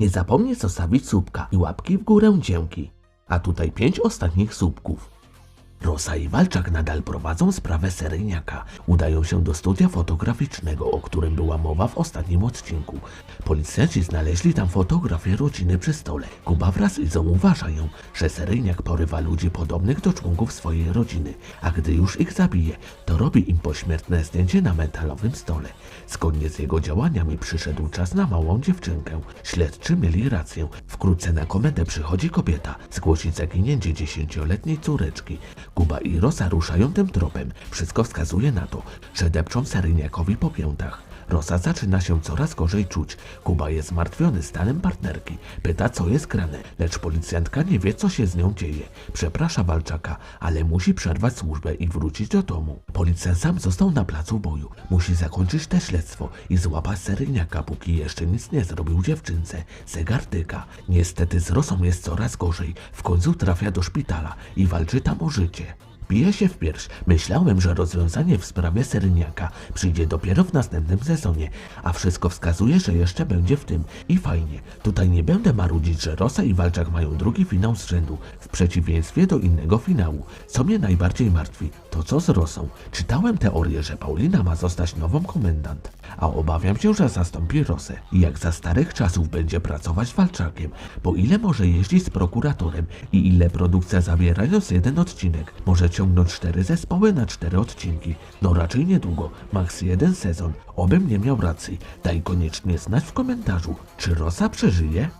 Nie zapomnij zostawić słupka i łapki w górę dzięki. A tutaj pięć ostatnich słupków. Rosa i Walczak nadal prowadzą sprawę seryjniaka. Udają się do studia fotograficznego, o którym była mowa w ostatnim odcinku. Policjanci znaleźli tam fotografię rodziny przy stole. Kuba wraz z Izą uważają, że seryjniak porywa ludzi podobnych do członków swojej rodziny, a gdy już ich zabije, to robi im pośmiertne zdjęcie na metalowym stole. Zgodnie z jego działaniami przyszedł czas na małą dziewczynkę. Śledczy mieli rację. Wkrótce na komendę przychodzi kobieta zgłosić zaginięcie dziesięcioletniej córeczki. Kuba i Rosa ruszają tym tropem. Wszystko wskazuje na to, że depczą seryjniakowi po piętach. Rosa zaczyna się coraz gorzej czuć. Kuba jest zmartwiony stanem partnerki. Pyta, co jest grane, lecz policjantka nie wie, co się z nią dzieje. Przeprasza Walczaka, ale musi przerwać służbę i wrócić do domu. Policjant sam został na placu boju. Musi zakończyć te śledztwo i złapać seryjniaka, póki jeszcze nic nie zrobił dziewczynce. Zegar tyka. Niestety z Rosą jest coraz gorzej. W końcu trafia do szpitala i walczy tam o życie. Bije się w pierś. Myślałem, że rozwiązanie w sprawie Seryniaka przyjdzie dopiero w następnym sezonie, a wszystko wskazuje, że jeszcze będzie w tym. I fajnie. Tutaj nie będę marudzić, że Rosa i Walczak mają drugi finał z rzędu, w przeciwieństwie do innego finału. Co mnie najbardziej martwi, to co z Rosą. Czytałem teorię, że Paulina ma zostać nową komendant, a obawiam się, że zastąpi Rosę. I jak za starych czasów będzie pracować z Walczakiem, bo ile może jeździć z prokuratorem i ile produkcja zabierając jeden odcinek może ciągnąć cztery zespoły na cztery odcinki. No raczej niedługo, maks jeden sezon. Obym nie miał racji. Daj koniecznie znać w komentarzu, czy Rosa przeżyje?